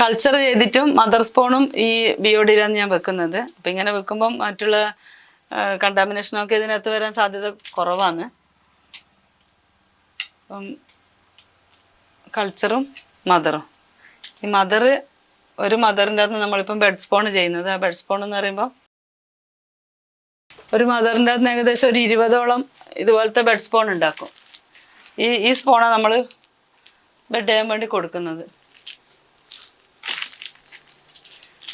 Culture ചെയ്തിട്ടും mother സ്പോണും ഈ ബിയോഡിലാണ് ഞാൻ വെക്കുന്നത്. അപ്പൊ ഇങ്ങനെ വെക്കുമ്പോൾ മറ്റുള്ള കണ്ടാമിനേഷനൊക്കെ ഇതിനകത്ത് വരാൻ സാധ്യത കുറവാണ്. അപ്പം കൾച്ചറും മദറും ഈ മദർ ഒരു മദറിന്റെ അകത്ത് നമ്മളിപ്പം ബെഡ് സ്പോൺ ചെയ്യുന്നത്. ആ ബെഡ് സ്പോൺ എന്ന് പറയുമ്പോൾ ഒരു മദറിന്റെ അകത്ത് ഏകദേശം ഒരു ഇരുപതോളം ഇതുപോലത്തെ ബെഡ് സ്പോൺ ഉണ്ടാക്കും. ഈ ഈ സ്പോണാണ് നമ്മൾ ബെഡ് ചെയ്യാൻ വേണ്ടി കൊടുക്കുന്നത്.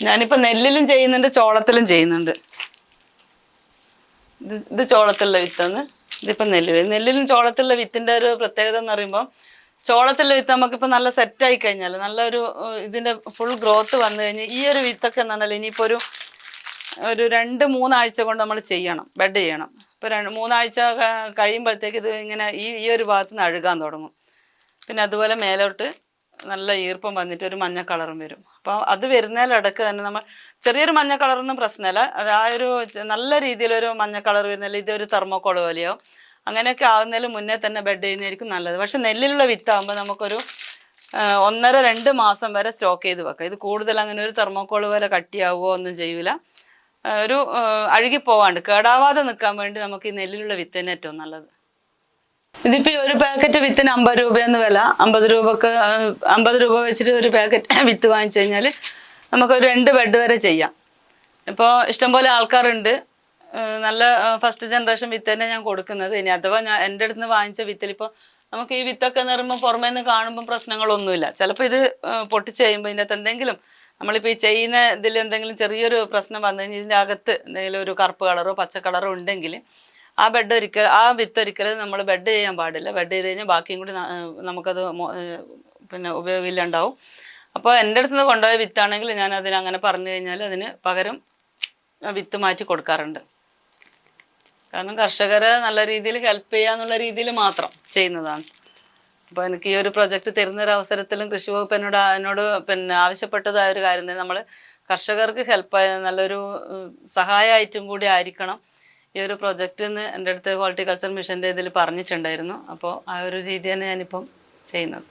ഞാനിപ്പോൾ നെല്ലിലും ചെയ്യുന്നുണ്ട് ചോളത്തിലും ചെയ്യുന്നുണ്ട്. ഇത് ചോളത്തിലുള്ള വിത്താണ്. ഇതിപ്പോൾ നെല്ല് നെല്ലിലും ചോളത്തിലുള്ള വിത്തിന്റെ ഒരു പ്രത്യേകത എന്ന് പറയുമ്പോൾ ചോളത്തിലുള്ള വിത്ത് നമുക്കിപ്പോൾ നല്ല സെറ്റായി കഴിഞ്ഞാൽ നല്ലൊരു ഇതിന്റെ ഫുൾ ഗ്രോത്ത് വന്നു കഴിഞ്ഞാൽ ഈ ഒരു വിത്തൊക്കെ എന്ന് പറഞ്ഞാൽ ഇനിയിപ്പോൾ ഒരു ഒരു രണ്ട് മൂന്നാഴ്ച കൊണ്ട് നമ്മൾ ചെയ്യണം ബെഡ് ചെയ്യണം. ഇപ്പോൾ രണ്ട് മൂന്നാഴ്ച കഴിയുമ്പോഴത്തേക്ക് ഇത് ഇങ്ങനെ ഈ ഈ ഒരു ഭാഗത്ത് നിന്ന് അഴുകാൻ തുടങ്ങും. പിന്നെ അതുപോലെ മേലോട്ട് നല്ല ഈർപ്പം വന്നിട്ട് ഒരു മഞ്ഞ കളറും വരും. അപ്പോൾ അത് വരുന്നതിലിടക്ക് തന്നെ നമ്മൾ ചെറിയൊരു മഞ്ഞ കളറൊന്നും പ്രശ്നമല്ല അത് ആ ഒരു നല്ല രീതിയിലൊരു മഞ്ഞ കളർ വരുന്നില്ല ഇതൊരു തെർമോക്കോൾ പോലെയോ അങ്ങനെയൊക്കെ ആവുന്നതിന് മുന്നേ തന്നെ ബെഡ് ചെയ്യുന്നതായിരിക്കും നല്ലത്. പക്ഷെ നെല്ലിലുള്ള വിത്താകുമ്പോൾ നമുക്കൊരു ഒന്നര രണ്ട് മാസം വരെ സ്റ്റോക്ക് ചെയ്ത് വെക്കാം. ഇത് കൂടുതൽ അങ്ങനെ ഒരു തെർമോക്കോൾ പോലെ കട്ടിയാവുകയോ ഒന്നും ചെയ്യൂല. ഒരു അഴുകിപ്പോവാണ്ട് കേടാവാതെ നിൽക്കാൻ വേണ്ടി നമുക്ക് ഈ നെല്ലിലുള്ള വിത്ത് തന്നെ ഏറ്റവും നല്ലത്. ഇതിപ്പോ ഒരു പാക്കറ്റ് വിത്തിന് അമ്പത് രൂപയെന്ന് വില. അമ്പത് രൂപക്ക് അമ്പത് രൂപ വെച്ചിട്ട് ഒരു പാക്കറ്റ് വിത്ത് വാങ്ങിച്ചു കഴിഞ്ഞാൽ നമുക്കൊരു രണ്ട് ബെഡ് വരെ ചെയ്യാം. ഇപ്പോൾ ഇഷ്ടംപോലെ ആൾക്കാരുണ്ട്. നല്ല ഫസ്റ്റ് ജനറേഷൻ വിത്ത് തന്നെ ഞാൻ കൊടുക്കുന്നത്. ഇനി അഥവാ ഞാൻ എന്റെ അടുത്ത് നിന്ന് വാങ്ങിച്ച വിത്തിൽ ഇപ്പോൾ നമുക്ക് ഈ വിത്തൊക്കെ എന്ന് പറയുമ്പോൾ പുറമേ നിന്ന് കാണുമ്പോൾ പ്രശ്നങ്ങളൊന്നുമില്ല. ചിലപ്പോൾ ഇത് പൊട്ടിച്ച് കഴിയുമ്പോൾ ഇതിനകത്ത് എന്തെങ്കിലും നമ്മളിപ്പോൾ ഈ ചെയ്യുന്ന ഇതിൽ എന്തെങ്കിലും ചെറിയൊരു പ്രശ്നം വന്നു കഴിഞ്ഞാൽ ഇതിന്റെ അകത്ത് എന്തെങ്കിലും ഒരു കറുപ്പ് കളറോ പച്ച കളറോ ഉണ്ടെങ്കിൽ ആ ബെഡ് ഒരിക്കൽ ആ വിത്ത് ഒരിക്കലും നമ്മൾ ബെഡ് ചെയ്യാൻ പാടില്ല. ബെഡ് ചെയ്ത് കഴിഞ്ഞാൽ ബാക്കിയും കൂടി നമുക്കത് പിന്നെ ഉപയോഗമില്ലാണ്ടാവും. അപ്പോൾ എന്റെ അടുത്ത് നിന്ന് കൊണ്ടുപോയ വിത്താണെങ്കിൽ ഞാൻ അതിന് അങ്ങനെ പറഞ്ഞു കഴിഞ്ഞാൽ അതിന് പകരം വിത്ത് മാറ്റി കൊടുക്കാറുണ്ട്. കാരണം കർഷകരെ നല്ല രീതിയിൽ ഹെൽപ്പ് ചെയ്യാന്നുള്ള രീതിയിൽ മാത്രം ചെയ്യുന്നതാണ്. അപ്പോൾ എനിക്ക് ഈ ഒരു പ്രൊജക്റ്റ് തരുന്നൊരു അവസരത്തിലും കൃഷി വകുപ്പ് എന്നോട് എന്നോട് പിന്നെ ആവശ്യപ്പെട്ടതായ ഒരു കാര്യം തന്നെ നമ്മൾ കർഷകർക്ക് ഹെൽപ്പ് നല്ലൊരു സഹായമായിട്ടും കൂടി ആയിരിക്കണം. ഈ ഒരു പ്രൊജക്റ്റ് എന്ന് എന്റെ അടുത്ത് ഹോർട്ടിക്കൾച്ചർ മിഷന്റെ ഇതിൽ പറഞ്ഞിട്ടുണ്ടായിരുന്നു. അപ്പോൾ ആ ഒരു രീതി തന്നെ ഞാനിപ്പം ചെയ്യുന്നത്.